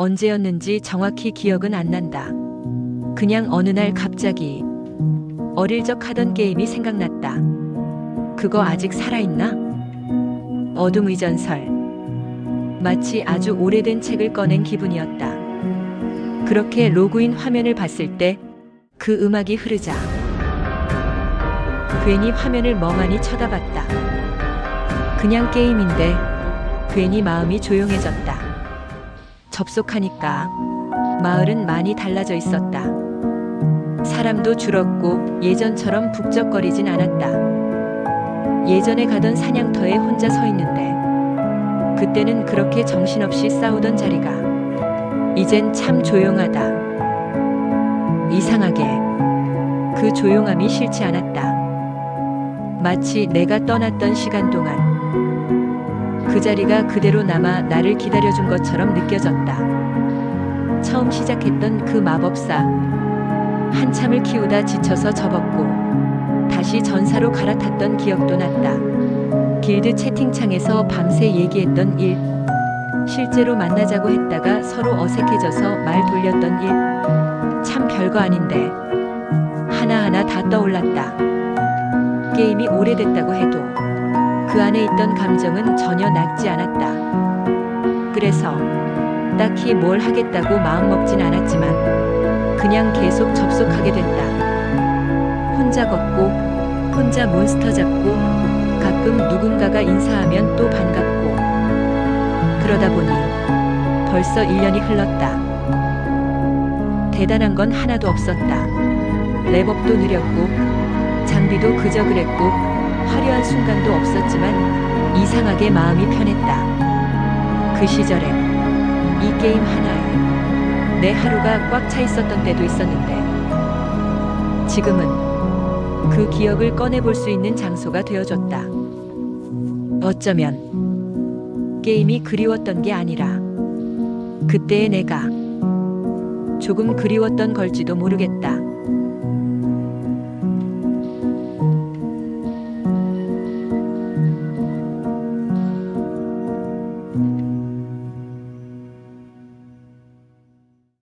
언제였는지 정확히 기억은 안 난다. 그냥 어느 날 갑자기 어릴 적 하던 게임이 생각났다. 그거 아직 살아있나? 어둠의 전설. 마치 아주 오래된 책을 꺼낸 기분이었다. 그렇게 로그인 화면을 봤을 때 그 음악이 흐르자 괜히 화면을 멍하니 쳐다봤다. 그냥 게임인데 괜히 마음이 조용해졌다. 접속하니까 마을은 많이 달라져 있었다. 사람도 줄었고 예전처럼 북적거리진 않았다. 예전에 가던 사냥터에 혼자 서 있는데 그때는 그렇게 정신없이 싸우던 자리가 이젠 참 조용하다. 이상하게 그 조용함이 싫지 않았다. 마치 내가 떠났던 시간 동안 그 자리가 그대로 남아 나를 기다려준 것처럼 느껴졌다. 처음 시작했던 그 마법사 한참을 키우다 지쳐서 접었고 다시 전사로 갈아탔던 기억도 났다. 길드 채팅창에서 밤새 얘기했던 일 실제로 만나자고 했다가 서로 어색해져서 말 돌렸던 일 참 별거 아닌데 하나하나 다 떠올랐다. 게임이 오래됐다고 해도 그 안에 있던 감정은 전혀 낙지 않았다. 그래서 딱히 뭘 하겠다고 마음먹진 않았지만 그냥 계속 접속하게 됐다. 혼자 걷고 혼자 몬스터 잡고 가끔 누군가가 인사하면 또 반갑고 그러다 보니 벌써 1년이 흘렀다. 대단한 건 하나도 없었다. 랩업도 느렸고 장비도 그저 그랬고 화려한 순간도 없었지만 이상하게 마음이 편했다. 그 시절엔 이 게임 하나에 내 하루가 꽉 차 있었던 때도 있었는데 지금은 그 기억을 꺼내볼 수 있는 장소가 되어줬다. 어쩌면 게임이 그리웠던 게 아니라 그때의 내가 조금 그리웠던 걸지도 모르겠다.